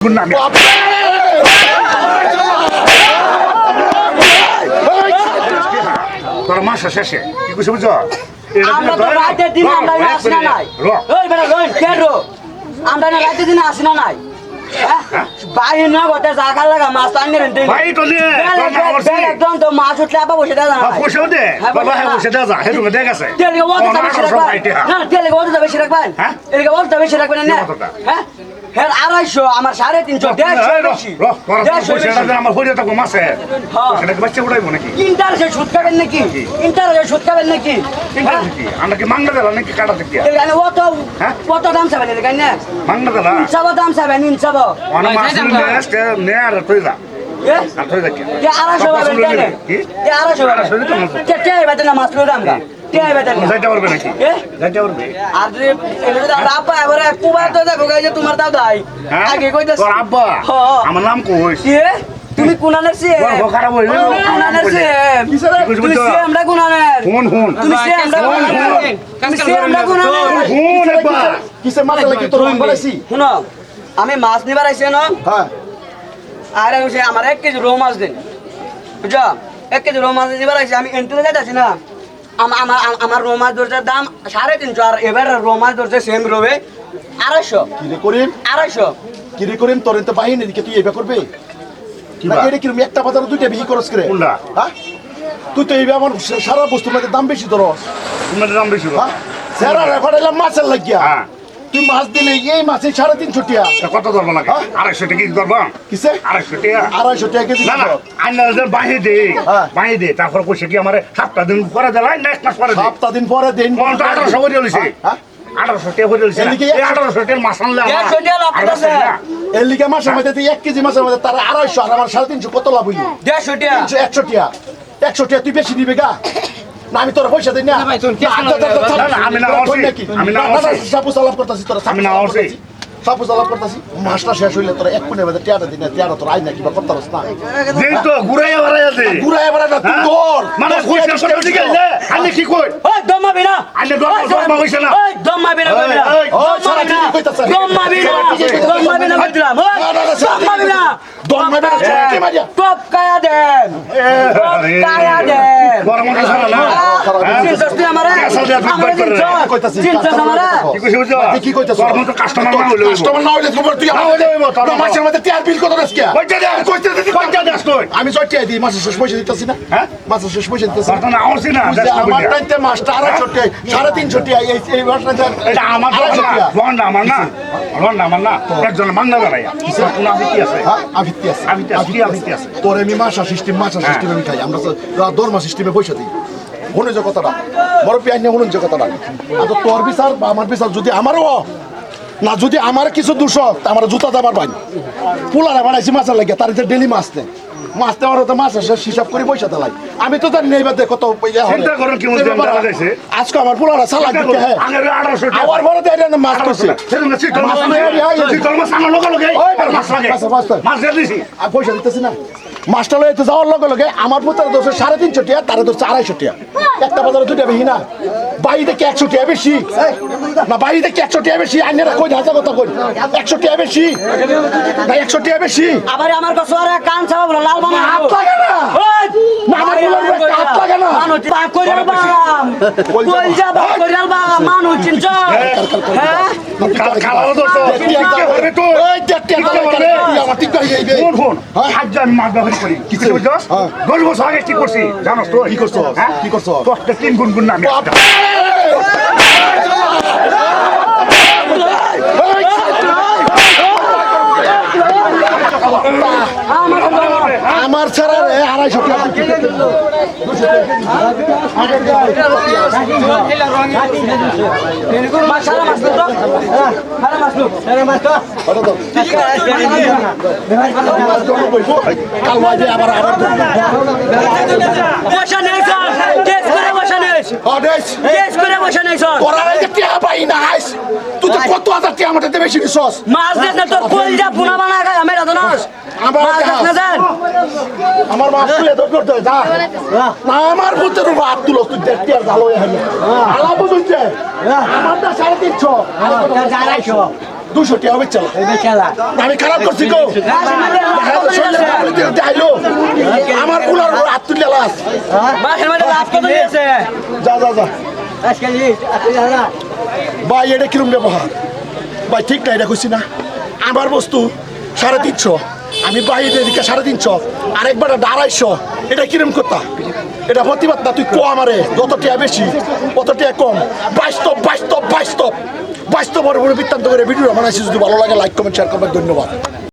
গুন্ডামি তোর মাসা শেষে কি কিছু বুঝছ? আমরা তো রাতের দিন আমরা না আসি না নাই। ওই বেটা রই কে আমরা না রাতের দিন আসি না নাই? বাইরে না বটে জায়গা লাগা মাছ আনি রেন ভাই তো নিয়ে একদম তো মাছ উঠলে আবার বসে না পয়সাও দে হ্যাঁ, বাবা হ্যাঁ বসে বসে দেখ আছে যাবে না যাবে রাখবেন হ্যাঁ? তেলকে বলতে যাবে না হ্যাঁ? হ্যাঁ আড়াইশো আমার সাড়ে তিনশো আমার হয়ে থাকব মাসে। হ্যাঁ। বাচ্চা উঠাইবো নাকি? ইন্টারেস্টে সুদ খাবেন নাকি? ইন্টারেস্টে সুদ খাবেন নাকি? হ্যাঁ? আমরা কি মাংনা দিলাম নাকি কাটা থেকে? অত হ্যাঁ? কত দাম চাবেন এখানে মাংনা দিলাম ইনসাব দাম চাবেন ইনসাব অনেক মাস নে আর তুই যা আড়াইশো পাবেন পাবেন না মাছ আর যদি আব্বা এবারে কুবার তো যে তোমার হ্যাঁ? আগে কইতাছি আব্বা। আমার নাম কইস তুমি কুনানের সে খারাপ হইল, কুনানের সে তুমি সে আমরা কুনানের। হুন হুন। তুমি সে আমরা কুনানের। তুমি সে আমরা কুনানের। হুন একবার কিসের মাথা লাগি তোর রং বানাইছি শুনো আমি মাছ নিবার আইছি না। হ্যাঁ। আর হচ্ছে আমার এক কেজি রৌ মাছ দিন। বুঝছ? এক কেজি রৌ মাছ নিবার আইছি আমি এন্টুলে যাইতাছি না। আম- আমার রোমা আমার রৌ মাছ ধরছে দাম সাড়ে তিনশো আর এবার রোমা দরজা সেম রবে আড়াইশো। কিরে করিম? আড়াইশো। কিরে করিম তোর তো বাহিনী দিকে তুই এবার করবে? এটা কিরম একটা বাজারে দুইটা বেশি খরচ করে? হ্যাঁ? তুই তো এইবার আমার সারা বস্তুর মধ্যে দাম বেশি তোর তোমার দাম বেশি। হ্যাঁ? সেরা রেফারাইলাম মাছের লাগিয়া। হ্যাঁ। তুই মাছ দিলে এই মাছে সাড়ে তিনশো টিয়া। কত ধরবো লাগে হ্যাঁ? আড়াইশো টাকা কি ধরবো? কিসে? আড়াইশো টাকা আড়াইশো টাকা কেজি না আইনাদের বাহি দে হ্যাঁ। বাহি দে তারপর কইছে কি আমার সাতটা দিন পরে দিলাই না এক মাস পরে দে। সপ্তাহ দিন পরে দিন। আঠারোশো করে দিয়েছে হ্যাঁ? আঠারোশো টাকা করে দিয়েছে আঠারোশো টাকার মাছ আনলে টাকা। টাকা। এর লিগে মাসের মধ্যে এক কেজি মাছের মধ্যে তার আড়াইশো আর আমার সাড়ে তিনশো কত লাভ হইলি? দেড়শো টাকা একশো টিয়া তুই বেশি দিবে গা? না আমি তোর পয়সা দিই না। আমি না। আমি না আছি। সাপোজ আলাপ করতেছি তোরা আমি না। সাপোজ আলাপ করতেছি। মাসটা শেষ হইলে তোরা এক কোণের মধ্যে টিয়াটা দিন টিয়াটা তোর আই না কিবা করতে পারস না? যেই তো ঘুরাইয়া না তুই হ্যাঁ? তোর। মানে তোর কইছে টিয়াটা কত দিকে আমি কি কই? ওই দম মাবি না। আইনে দম- দম মাবিছে না। ওই দম মাবি না কইরা ওই, ওই, সারা মাবি না দম মাবি না সারা ঠিকই কইতাছে। দম মাবি না কইতাম ওই না, না, না, সারা দম মাবি না দম মাবি না, সারা মারিয়া। টপ কায়া দেন টপ কায়া দেন। বড় ছাড়া না? হ্যাঁ? আমারে ক্যাসাল দিয়া ফিট আমারে করে। রে। চিনছস? কইতাছি, চিনছস কাস্টমার আমারে দেখো। কি কইছে বুঝছ? কি কইতাছ তোর মতো কাস্টমার না হইলে কাস্টমার না হইলে খবর তুই আমার হইলে তোর তোর মাসের মধ্যে টিয়ার বিল কত দেস কইতে দে। কইতে দে কইতে দে তুই আমি জয় দিই মাসের শেষ পয়সা দিতেছি না। হ্যাঁ? মাসের শেষ পয়সা দিতেছি বর্তমানে না তুই না আমার বুঝিয়া। মাসটা আড়াইশো টিয়া সাড়ে তিনশো এই এই মাসটা এটা আমার না টিয়া। আমার না রন আমার না একজন মাংনা কোন আছে? হ্যাঁ আছে। আছে? তোর আমি মাসা সিস্টেম মাসা সিস্টেম আমি খাই। আমরা দরমা সিস্টেমে পয়সা দিই। শুনে যে কথাটা। মরব্বী আইনে শুনুন যে কথাটা। আর তোর বিচার বা আমার বিচার যদি আমারও না যদি আমার কিছু দুশ আমার জুতা যাবার পাই পোলারা বানাইছি মাছের লাগে তার যে ডেলি মাছ নেই মাছ দেওয়ার হতো মাছ আসে হিসাব করে পয়সা দেলাই আমি তো জানি কত এই দেওয়া যাইছে। আজকে আমার পোলারা সালাদ দিতে হ্যাঁ। বড় দেয় না মাছ করছে পয়সা দিতেছি না। মাস্টার লইতে যাওয়ার লগে লগে আমার পুত্র ধরছে সাড়ে তিনশো টিয়া তারা ধরছে আড়াইশো টিয়া একটা বাজারে দুইটা বেশি না বাড়ি থেকে একশো টিয়া বেশি না বাড়ি থেকে একশো টিয়া বেশি আইনেরা কই হাজার কথা কই একশো টিয়া বেশি না একশো টিয়া বেশি আবার আমার কাছে আরে কান ছাড়া বলে লাল বানা হাত লাগে না না, আমার একটা হাত লাগে না। মানুষ পা করিয়াল বাম করিয়াল বাম মানুষ চিনছ হ্যাঁ কাল- কালারও দশ বছর আগে কি করছি? জানোস তো? কি করছস? হ্যাঁ? কি করছস? দশটা তিন গুণ গুণ না আমি একটা। আমার ছাড়া রে আড়াইশো মাঝে আবার আবার কত হাজার টিয়া আমার বেশি নিছস মাছ দেখ না তোর কইজা পুনা বানা আমার মাছ দেখ। না আমার মা তুলে করতে যা না আমার পুত্রের উপর হাত তুলো তুই দেখ টিয়া ভালো হয়ে আলা আমারটা সাড়ে তিনশো দুশো টাকা হবে চালা আমি খারাপ করছি গো আইলো আমার কুলার উপর হাত তুলে লাস যা যা যা ভাই এটা কিরম ব্যবহার ভাই ঠিক না এটা খুশি না আমার বস্তু সাড়ে তিনশো আমি বাইরে এদিকে সাড়ে তিনশো আরেকবার আড়াইশো, এটা কিরম কথা? এটা প্রতিবাদ না, তুই কো আমারে, যত টিয়া বেশি, অত টিয়া কম। বাস্তব বাস্তব বাস্তব বাস্তব বড় বড় বৃত্তান্ত করে ভিডিও বানাইছি যদি ভালো লাগে লাইক কমেন্ট শেয়ার করবেন ধন্যবাদ।